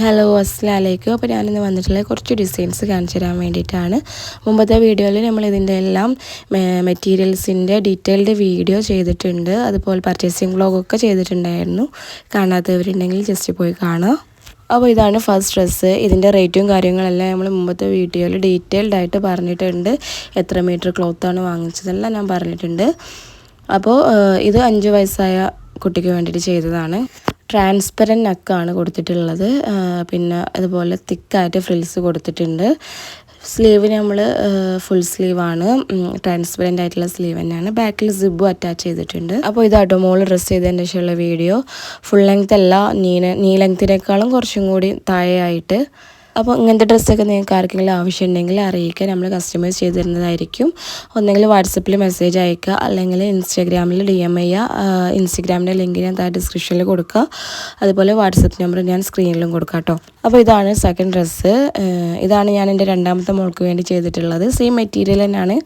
Hello അസ്സലാമലൈക്കും അപ്പോൾ ഞാനിന്ന് വന്നിട്ടുള്ള കുറച്ച് ഡിസൈൻസ് കാണിച്ചു തരാൻ വേണ്ടിയിട്ടാണ്. മുമ്പത്തെ വീഡിയോയിൽ നമ്മൾ ഇതിന്റെ എല്ലാം മെറ്റീരിയൽസിന്റെ ഡീറ്റെയിൽഡ് വീഡിയോ ചെയ്തിട്ടുണ്ട്. അതുപോലെ പർച്ചേസിങ് വ്ളോഗൊക്കെ ചെയ്തിട്ടുണ്ടായിരുന്നു. കാണാത്തവരുണ്ടെങ്കിൽ ജസ്റ്റ് പോയി കാണുക അപ്പോൾ ഇതാണ് ഫസ്റ്റ് ഡ്രസ്സ് ഇതിന്റെ റേറ്റും കാര്യങ്ങളെല്ലാം നമ്മൾ മുമ്പത്തെ വീഡിയോയിൽ ഡീറ്റെയിൽഡ് ആയിട്ട് പറഞ്ഞിട്ടുണ്ട്. എത്ര മീറ്റർ ക്ലോത്താണ് വാങ്ങിച്ചതെല്ലാം ഞാൻ പറഞ്ഞിട്ടുണ്ട്. അപ്പോൾ ഇത് അഞ്ച് വയസ്സായ കുട്ടിക്ക് വേണ്ടിയിട്ട് ചെയ്തതാണ്. ട്രാൻസ്പെറന്റ് നെക്കാണ് കൊടുത്തിട്ടുള്ളത്. പിന്നെ അതുപോലെ തിക്കായിട്ട് ഫ്രിൽസ് കൊടുത്തിട്ടുണ്ട്. സ്ലീവ് നമ്മൾ ഫുൾ സ്ലീവാണ് ട്രാൻസ്പെറന്റ് ആയിട്ടുള്ള സ്ലീവ് തന്നെയാണ്. ബാക്കിൽ സിബു അറ്റാച്ച് ചെയ്തിട്ടുണ്ട്. അപ്പോൾ ഇതാട്ടോ മോൾ ഡ്രസ്സ് ചെയ്തതിന്റെ ശേഷമുള്ള വീഡിയോ ഫുൾ ലെങ്ത് അല്ല നീ നീ ലെങ്ത്തിനേക്കാളും കുറച്ചും കൂടി താഴെയായിട്ട് അപ്പോൾ ഇങ്ങനത്തെ ഡ്രസ്സൊക്കെ നിങ്ങൾക്ക് ആർക്കെങ്കിലും ആവശ്യമുണ്ടെങ്കിൽ അറിയിക്കുക നമ്മൾ കസ്റ്റമൈസ് ചെയ്ത് തരുന്നതായിരിക്കും. ഒന്നെങ്കിൽ വാട്സപ്പിൽ മെസ്സേജ് അയക്കുക അല്ലെങ്കിൽ ഇൻസ്റ്റാഗ്രാമിൽ ഡി എം ചെയ്യുക. ഇൻസ്റ്റാഗ്രാമിന്റെ ലിങ്ക് ഞാൻ താഴെ ഡിസ്ക്രിപ്ഷനിൽ കൊടുക്കുക അതുപോലെ വാട്സപ്പ് നമ്പർ ഞാൻ സ്ക്രീനിലും കൊടുക്കാം കേട്ടോ. അപ്പോൾ ഇതാണ് സെക്കൻഡ് ഡ്രസ്സ് ഇതാണ് ഞാൻ എന്റെ രണ്ടാമത്തെ മോൾക്ക് വേണ്ടി ചെയ്തിട്ടുള്ളത്. സെയിം മെറ്റീരിയൽ തന്നെയാണ്.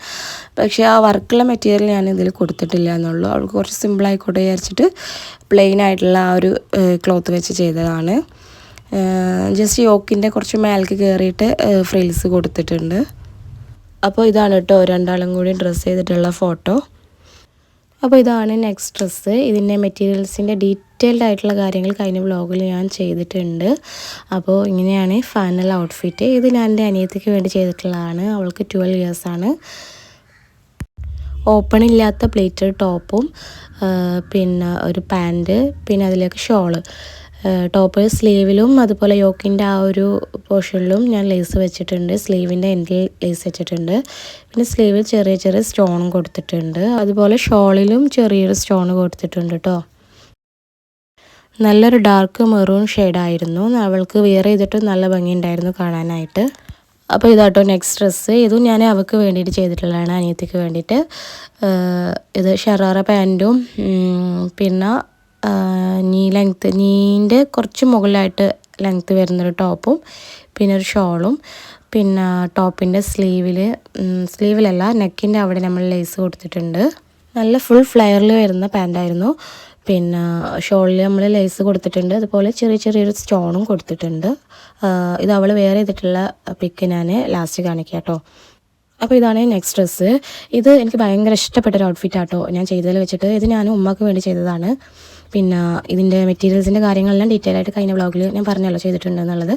പക്ഷേ ആ വർക്കുള്ള മെറ്റീരിയൽ ഞാൻ ഇതിൽ കൊടുത്തിട്ടില്ല എന്നുള്ളൂ. അവൾക്ക് കുറച്ച് സിമ്പിൾ ആയിക്കോട്ടെ വിചാരിച്ചിട്ട് പ്ലെയിൻ ആയിട്ടുള്ള ആ ഒരു ക്ലോത്ത് വെച്ച് ചെയ്തതാണ്. ജസ്റ്റ് യോക്കിന്റെ കുറച്ച് മേലേക്ക് കയറിയിട്ട് ഫ്രിൽസ് കൊടുത്തിട്ടുണ്ട്. അപ്പോൾ ഇതാണ് കേട്ടോ രണ്ടാളും കൂടി ഡ്രസ്സ് ചെയ്തിട്ടുള്ള ഫോട്ടോ അപ്പോൾ ഇതാണ് നെക്സ്റ്റ് ഡ്രസ്സ് ഇതിന്റെ മെറ്റീരിയൽസിന്റെ ഡീറ്റെയിൽഡ് ആയിട്ടുള്ള കാര്യങ്ങൾ കഴിഞ്ഞ വ്ളോഗിൽ ഞാൻ ചെയ്തിട്ടുണ്ട്. അപ്പോൾ ഇങ്ങനെയാണ് ഫൈനൽ ഔട്ട്ഫിറ്റ് ഇത് ഞാൻ എന്റെ അനിയത്തിക്ക് വേണ്ടി ചെയ്തിട്ടുള്ളതാണ്. അവൾക്ക് ട്വൽവ് ഇയേഴ്സാണ് ഓപ്പൺ ഇല്ലാത്ത പ്ലേറ്റഡ് ടോപ്പും പിന്നെ ഒരു പാന്റ് പിന്നെ അതിലേക്ക് ഷോൾ ടോപ്പ് സ്ലീവിലും അതുപോലെ യോക്കിന്റെ ആ ഒരു പോർഷനിലും ഞാൻ ലേസ് വെച്ചിട്ടുണ്ട്. സ്ലീവിന്റെ എൻഡിൽ ലേസ് വെച്ചിട്ടുണ്ട്. പിന്നെ സ്ലീവിൽ ചെറിയ ചെറിയ സ്റ്റോണും കൊടുത്തിട്ടുണ്ട്. അതുപോലെ ഷോളിലും ചെറിയൊരു സ്റ്റോൺ കൊടുത്തിട്ടുണ്ട് കേട്ടോ നല്ലൊരു ഡാർക്ക് മെറൂൺ ഷെയ്ഡായിരുന്നു. അവൾക്ക് വിയർ ചെയ്തിട്ട് നല്ല ഭംഗിയുണ്ടായിരുന്നു കാണാനായിട്ട്. അപ്പോൾ ഇതാട്ടോ നെക്സ്റ്റ് ഡ്രസ്സ്. ഇതും ഞാൻ അവൾക്ക് വേണ്ടിയിട്ട് ചെയ്തിട്ടുള്ളതാണ് അനിയത്തിക്ക് വേണ്ടിയിട്ട്. ഇത് ഷറാറ പാന്റും പിന്നെ നീ ലെങ്ത്ത് നീന്റെ കുറച്ച് മുകളിലായിട്ട് ലെങ്ത്ത് വരുന്നൊരു ടോപ്പും പിന്നെ ഒരു ഷോളും പിന്നെ ടോപ്പിന്റെ സ്ലീവിൽ സ്ലീവിലല്ല നെക്കിന്റെ അവിടെ നമ്മൾ ലേസ് കൊടുത്തിട്ടുണ്ട്. നല്ല ഫുൾ ഫ്ലെയറിൽ വരുന്ന പാന്റായിരുന്നു പിന്നെ ഷോളിൽ നമ്മൾ ലേസ് കൊടുത്തിട്ടുണ്ട്. അതുപോലെ ചെറിയ ചെറിയൊരു സ്റ്റോണും കൊടുത്തിട്ടുണ്ട്. ഇത് അവൾ വെയർ ചെയ്തിട്ടുള്ള പിക്ക് ഞാൻ ലാസ്റ്റ് കാണിക്കാം കേട്ടോ അപ്പോൾ ഇതാണ് നെക്സ്റ്റ് ഡ്രസ്സ് ഇത് എനിക്ക് ഭയങ്കര ഇഷ്ടപ്പെട്ട ഒരു ഔട്ട്ഫിറ്റ് ആട്ടോ ഞാൻ ചെയ്തതിൽ വെച്ചിട്ട്. ഇത് ഞാൻ ഉമ്മക്ക് വേണ്ടി ചെയ്തതാണ്. പിന്നെ ഇതിന്റെ മെറ്റീരിയൽസിന്റെ കാര്യങ്ങളെല്ലാം ഡീറ്റെയിൽ ആയിട്ട് കഴിഞ്ഞ ബ്ലോഗിൽ ഞാൻ പറഞ്ഞല്ലോ ചെയ്തിട്ടുണ്ട് എന്നുള്ളത്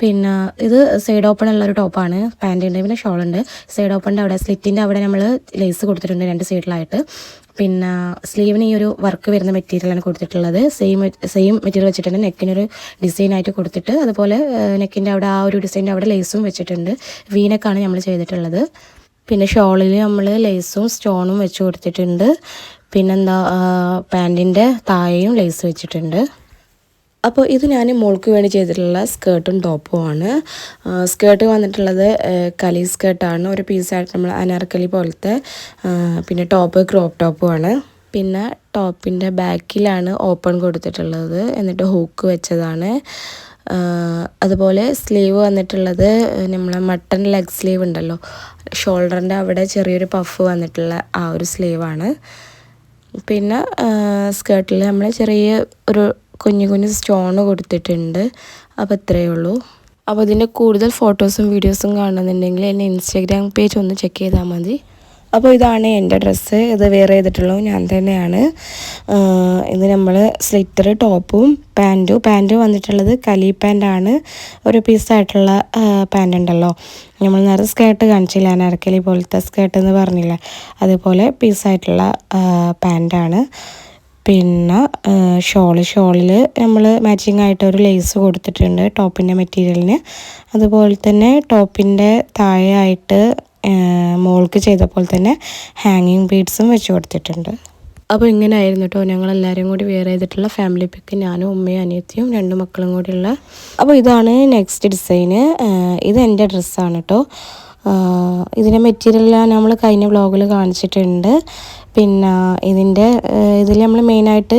പിന്നെ ഇത് സൈഡ് ഓപ്പൺ ഉള്ള ഒരു ടോപ്പാണ് പാന്റ് ഉണ്ട് പിന്നെ ഷോൾ ഉണ്ട്. സൈഡ് ഓപ്പണിന്റെ അവിടെ സ്ലിറ്റിന്റെ അവിടെ നമ്മൾ ലേസ് കൊടുത്തിട്ടുണ്ട് രണ്ട് സൈഡിലായിട്ട് പിന്നെ സ്ലീവിന് ഈ ഒരു വർക്ക് വരുന്ന മെറ്റീരിയലാണ് കൊടുത്തിട്ടുള്ളത്. സെയിം സെയിം മെറ്റീരിയൽ വെച്ചിട്ടുണ്ട്. നെക്കിനൊരു ഡിസൈൻ ആയിട്ട് കൊടുത്തിട്ട് അതുപോലെ നെക്കിന്റെ അവിടെ ആ ഒരു ഡിസൈന്റെ അവിടെ ലേസും വെച്ചിട്ടുണ്ട്. വീനക്കാണ് നമ്മൾ ചെയ്തിട്ടുള്ളത്. പിന്നെ ഷോളിൽ നമ്മൾ ലേസും സ്റ്റോണും വെച്ച് കൊടുത്തിട്ടുണ്ട്. പിന്നെന്താ പാന്റിന്റെ താഴെയും ലേസ് വെച്ചിട്ടുണ്ട്. അപ്പോൾ ഇത് ഞാൻ മോൾക്ക് വേണ്ടി ചെയ്തിട്ടുള്ള സ്കേർട്ടും ടോപ്പുമാണ് സ്കേർട്ട് വന്നിട്ടുള്ളത് കലി സ്കേർട്ടാണ്. ഒരു പീസായിട്ട് നമ്മൾ അനാർക്കലി പോലത്തെ പിന്നെ ടോപ്പ് ക്രോപ്പ് ടോപ്പുമാണ് പിന്നെ ടോപ്പിന്റെ ബാക്കിലാണ് ഓപ്പൺ കൊടുത്തിട്ടുള്ളത്. എന്നിട്ട് ഹൂക്ക് വെച്ചതാണ്. അതുപോലെ സ്ലീവ് വന്നിട്ടുള്ളത് നമ്മളെ മട്ടൺ ലെഗ് സ്ലീവ് ഉണ്ടല്ലോ. ഷോൾഡറിന്റെ അവിടെ ചെറിയൊരു പഫ് വന്നിട്ടുള്ള ആ ഒരു സ്ലീവാണ് പിന്നെ സ്കേർട്ടിൽ നമ്മൾ ചെറിയ ഒരു കുഞ്ഞു കുഞ്ഞു സ്റ്റോൺ കൊടുത്തിട്ടുണ്ട്. അപ്പോൾ ഇത്രയേ ഉള്ളൂ. അപ്പോൾ ഇതിന്റെ കൂടുതൽ ഫോട്ടോസും വീഡിയോസും കാണുന്നുണ്ടെങ്കിൽ എന്റെ ഇൻസ്റ്റാഗ്രാം പേജ് ഒന്ന് ചെക്ക് ചെയ്താൽ മതി. അപ്പോൾ ഇതാണ് എന്റെ ഡ്രസ്സ്. ഇത് വേറെ ചെയ്തിട്ടുള്ളൂ ഞാൻ തന്നെയാണ്. ഇത് നമ്മൾ സ്ലിറ്റർ ടോപ്പും പാന്റും. പാന്റ് വന്നിട്ടുള്ളത് കലി പാന്റാണ്. ഒരു പീസായിട്ടുള്ള പാന്റ് ഉണ്ടല്ലോ. നമ്മൾ നേരെ സ്കേർട്ട് കാണിച്ചില്ല അനാർക്കലി പോലത്തെ സ്കേർട്ട് എന്ന് പറഞ്ഞില്ല? അതുപോലെ പീസായിട്ടുള്ള പാന്റാണ്. പിന്നെ ഷോൾ. ഷോളിൽ നമ്മൾ മാച്ചിങ് ആയിട്ട് ഒരു ലേസ് കൊടുത്തിട്ടുണ്ട് ടോപ്പിന്റെ മെറ്റീരിയലിന് അതുപോലെ തന്നെ ടോപ്പിന്റെ താഴെയായിട്ട് മോൾക്ക് ചെയ്ത പോലെ തന്നെ ഹാങ്ങിങ് ബീഡ്സും വെച്ച് കൊടുത്തിട്ടുണ്ട്. അപ്പോൾ ഇങ്ങനെ ആയിരുന്നു കേട്ടോ ഞങ്ങളെല്ലാവരും കൂടി വെയർ ചെയ്തിട്ടുള്ള ഫാമിലി പിക്ക് ഞാനും ഉമ്മയും അനിയത്തിയും രണ്ട് മക്കളും കൂടിയുള്ള അപ്പോൾ ഇതാണ് നെക്സ്റ്റ് ഡിസൈന് ഇത് എന്റെ ഡ്രസ്സാണ് കേട്ടോ ഇതിന്റെ മെറ്റീരിയൽ നമ്മൾ കഴിഞ്ഞ വ്ളോഗിൽ കാണിച്ചിട്ടുണ്ട്. പിന്നെ ഇതിന്റെ ഇതിൽ നമ്മൾ മെയിനായിട്ട്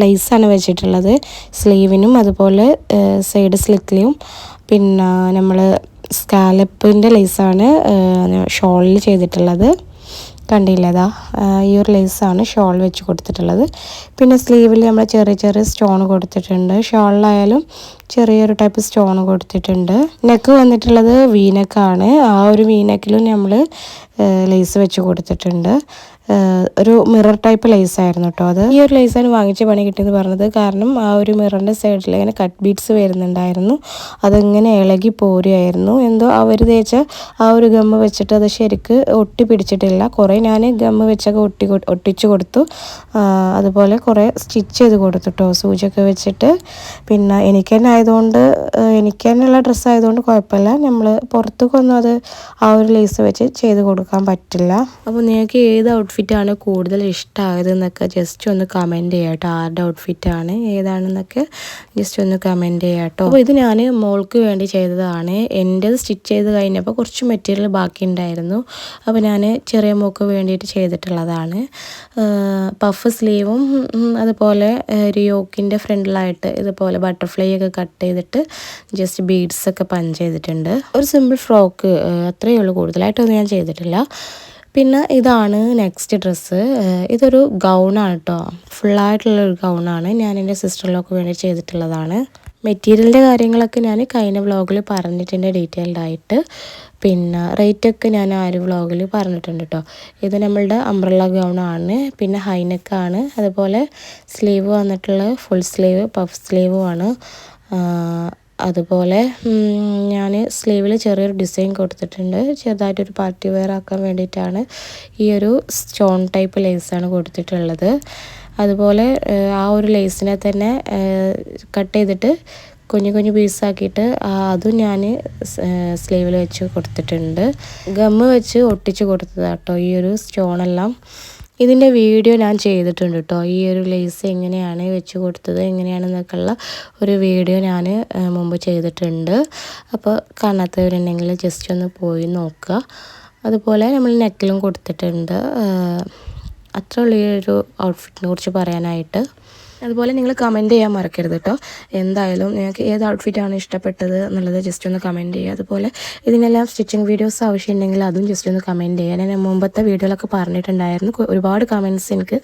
ലേസാണ് വെച്ചിട്ടുള്ളത്. സ്ലീവിനും അതുപോലെ സൈഡ് സ്ലിക്കിലും പിന്നെ നമ്മൾ സ്കാലപ്പിന്റെ ലേസാണ് ഷോളിൽ ചെയ്തിട്ടുള്ളത്. കണ്ടില്ലതാ ഈ ഒരു ലേസാണ് ഷോൾ വെച്ച് കൊടുത്തിട്ടുള്ളത്. പിന്നെ സ്ലീവിൽ നമ്മൾ ചെറിയ ചെറിയ സ്റ്റോൺ കൊടുത്തിട്ടുണ്ട്. ഷോളിലായാലും ചെറിയൊരു ടൈപ്പ് സ്റ്റോൺ കൊടുത്തിട്ടുണ്ട്. നെക്ക് വന്നിട്ടുള്ളത് വീനക്കാണ് ആ ഒരു വീനക്കിലും നമ്മൾ ലേസ് വെച്ച് കൊടുത്തിട്ടുണ്ട്. ഒരു മിറർ ടൈപ്പ് ലേസ് ആയിരുന്നു കേട്ടോ അത്. ഈ ഒരു ലേസാണ് വാങ്ങിച്ച് പണി കിട്ടിയെന്ന് പറഞ്ഞത്. കാരണം ആ ഒരു മിററിന്റെ സൈഡിൽ ഇങ്ങനെ കട്ട് ബീഡ്സ് വരുന്നുണ്ടായിരുന്നു. അതിങ്ങനെ ഇളകി പോരുമായിരുന്നു എന്തോ അവർ തേച്ച ആ ഒരു ഗമ്മ് വെച്ചിട്ട് അത് ശരിക്ക് ഒട്ടി പിടിച്ചിട്ടില്ല. കുറേ ഞാൻ ഗമ്മ് വെച്ചൊക്കെ ഒട്ടി ഒട്ടിച്ചു കൊടുത്തു. അതുപോലെ കുറേ സ്റ്റിച്ച് ചെയ്ത് കൊടുത്തു കേട്ടോ സൂചിയൊക്കെ വെച്ചിട്ട്. പിന്നെ എനിക്ക് തന്നെ ആയതുകൊണ്ട് എനിക്ക് തന്നെയുള്ള ഡ്രസ്സ് ആയതുകൊണ്ട് കുഴപ്പമില്ല. നമ്മൾ പുറത്തേക്കൊന്നും അത് ആ ഒരു ലേസ് വെച്ച് ചെയ്ത് കൊടുക്കാൻ പറ്റില്ല. അപ്പോൾ നിങ്ങൾക്ക് ഏത് ഔട്ട്ഫിറ്റാണ് കൂടുതൽ ഇഷ്ടമായത് എന്നൊക്കെ ജസ്റ്റ് ഒന്ന് കമന്റ് ചെയ്യാം കേട്ടോ. ആരുടെ ഔട്ട്ഫിറ്റാണ് ഏതാണെന്നൊക്കെ ജസ്റ്റ് ഒന്ന് കമന്റ് ചെയ്യാം കേട്ടോ. അപ്പോൾ ഇത് ഞാൻ മോൾക്ക് വേണ്ടി ചെയ്തതാണ്. എന്റെ സ്റ്റിച്ച് ചെയ്ത് കഴിഞ്ഞപ്പോൾ കുറച്ച് മെറ്റീരിയൽ ബാക്കി ഉണ്ടായിരുന്നു അപ്പോൾ ഞാൻ ചെറിയ മോൾക്ക് വേണ്ടിയിട്ട് ചെയ്തിട്ടുള്ളതാണ്. പഫ് സ്ലീവും അതുപോലെ ഒരു യോക്കിന്റെ ഫ്രണ്ടിലായിട്ട് ഇതുപോലെ ബട്ടർഫ്ലൈ ഒക്കെ കട്ട് ചെയ്തിട്ട് ജസ്റ്റ് ബീഡ്സൊക്കെ പഞ്ച് ചെയ്തിട്ടുണ്ട്. ഒരു സിമ്പിൾ ഫ്രോക്ക് അത്രയേ ഉള്ളൂ കൂടുതലായിട്ടൊന്നും ഞാൻ ചെയ്തിട്ടില്ല. പിന്നെ ഇതാണ് നെക്സ്റ്റ് ഡ്രസ്സ് ഇതൊരു ഗൗണാണ് കേട്ടോ ഫുള്ളായിട്ടുള്ളൊരു ഗൗണാണ് ഞാൻ എന്റെ സിസ്റ്ററിലൊക്കെ വേണ്ടി ചെയ്തിട്ടുള്ളതാണ്. മെറ്റീരിയലിന്റെ കാര്യങ്ങളൊക്കെ ഞാൻ കഴിഞ്ഞ വ്ളോഗിൽ പറഞ്ഞിട്ടുണ്ട് ഡീറ്റെയിൽഡ് ആയിട്ട്. പിന്നെ റേറ്റൊക്കെ ഞാൻ ആ ഒരു വ്ളോഗിൽ പറഞ്ഞിട്ടുണ്ട് കേട്ടോ ഇത് നമ്മളുടെ അംബ്രല്ല ഗൗണാണ് പിന്നെ ഹൈനെക്കാണ് അതുപോലെ സ്ലീവ് വന്നിട്ടുള്ള ഫുൾ സ്ലീവ് പഫ് സ്ലീവുമാണ് അതുപോലെ ഞാൻ സ്ലീവിൽ ചെറിയൊരു ഡിസൈൻ കൊടുത്തിട്ടുണ്ട്. ചെറുതായിട്ടൊരു പാർട്ടി വെയർ ആക്കാൻ വേണ്ടിയിട്ടാണ് ഈ ഒരു സ്റ്റോൺ ടൈപ്പ് ലേസാണ് കൊടുത്തിട്ടുള്ളത്. അതുപോലെ ആ ഒരു ലേസിനെ തന്നെ കട്ട് ചെയ്തിട്ട് കുഞ്ഞു കുഞ്ഞു പീസാക്കിയിട്ട് അതും ഞാൻ സ്ലീവിൽ വെച്ച് കൊടുത്തിട്ടുണ്ട്. ഗമ്മ് വെച്ച് ഒട്ടിച്ച് കൊടുത്തതാട്ടോ ഈ ഒരു സ്റ്റോണെല്ലാം. ഇതിന്റെ വീഡിയോ ഞാൻ ചെയ്തിട്ടുണ്ട് കേട്ടോ. ഈ ഒരു ലേസ് എങ്ങനെയാണ് വെച്ച് കൊടുത്തത് എങ്ങനെയാണെന്നൊക്കെയുള്ള ഒരു വീഡിയോ ഞാൻ മുമ്പ് ചെയ്തിട്ടുണ്ട്. അപ്പോൾ കാണാത്തവരുണ്ടെങ്കിൽ ജസ്റ്റ് ഒന്ന് പോയി നോക്കുക. അതുപോലെ നമ്മൾ നെക്കിലും കൊടുത്തിട്ടുണ്ട്. അത്ര ഉള്ള ഒരു ഔട്ട്ഫിറ്റിനെ കുറിച്ച് പറയാനായിട്ട്. അതുപോലെ നിങ്ങൾ കമന്റ് ചെയ്യാൻ മറക്കരുത് കേട്ടോ എന്തായാലും നിങ്ങൾക്ക് ഏത് ഔട്ട്ഫിറ്റാണ് ഇഷ്ടപ്പെട്ടത് എന്നുള്ളത് ജസ്റ്റ് ഒന്ന് കമന്റ് ചെയ്യുക. അതുപോലെ ഇതിനെല്ലാം സ്റ്റിച്ചിങ് വീഡിയോസ് ആവശ്യമുണ്ടെങ്കിൽ അതും ജസ്റ്റ് ഒന്ന് കമന്റ് ചെയ്യുക. ഞാൻ മുമ്പത്തെ വീഡിയോയിലൊക്കെ പറഞ്ഞിട്ടുണ്ടായിരുന്നു. ഒരുപാട് കമന്റ്സ് എനിക്ക്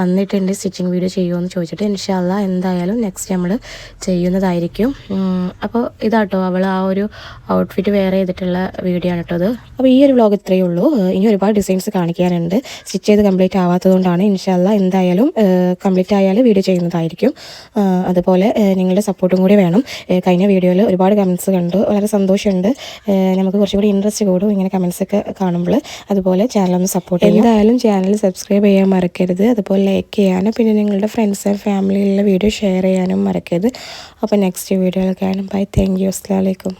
വന്നിട്ടുണ്ട് സ്റ്റിച്ചിങ് വീഡിയോ ചെയ്യുമെന്ന് ചോദിച്ചിട്ട്. ഇൻഷാല്ല എന്തായാലും നെക്സ്റ്റ് നമ്മൾ ചെയ്യുന്നതായിരിക്കും. അപ്പോൾ ഇതാട്ടോ അവൾ ആ ഒരു ഔട്ട്ഫിറ്റ് വെയർ ചെയ്തിട്ടുള്ള വീഡിയോ ആണ് കേട്ടോ അത്. അപ്പോൾ ഈ ഒരു വ്ലോഗ് ഇത്രയേ ഉള്ളൂ. ഇനി ഒരുപാട് ഡിസൈൻസ് കാണിക്കാനുണ്ട്. സ്റ്റിച്ച് ചെയ്ത് കംപ്ലീറ്റ് ആവാത്തതുകൊണ്ടാണ് ഇൻഷാല്ല എന്തായാലും കംപ്ലീറ്റ് ആയാൽ വീഡിയോ ചെയ്യുന്നതായിരിക്കും. അതുപോലെ നിങ്ങളുടെ സപ്പോർട്ടും കൂടി വേണം. കഴിഞ്ഞ വീഡിയോയിൽ ഒരുപാട് കമൻസ് കണ്ടു. വളരെ സന്തോഷമുണ്ട്. നമുക്ക് കുറച്ചുകൂടി ഇൻട്രസ്റ്റ് കൂടും ഇങ്ങനെ കമൻസ് ഒക്കെ കാണുമ്പോൾ. അതുപോലെ ചാനൽ ഒന്ന് സപ്പോർട്ട് ചെയ്യും എന്തായാലും ചാനൽ സബ്സ്ക്രൈബ് ചെയ്യാൻ മറക്കരുത്. അതുപോലെ ലൈക്ക് ചെയ്യാനും പിന്നെ നിങ്ങളുടെ ഫ്രണ്ട്സ് ആൻഡ് ഫാമിലിയിലുള്ള വീഡിയോ ഷെയർ ചെയ്യാനും മറക്കരുത്. അപ്പോൾ നെക്സ്റ്റ് വീഡിയോയിൽ കാണും. ബൈ താങ്ക് യു അസ്സാം വലൈക്കും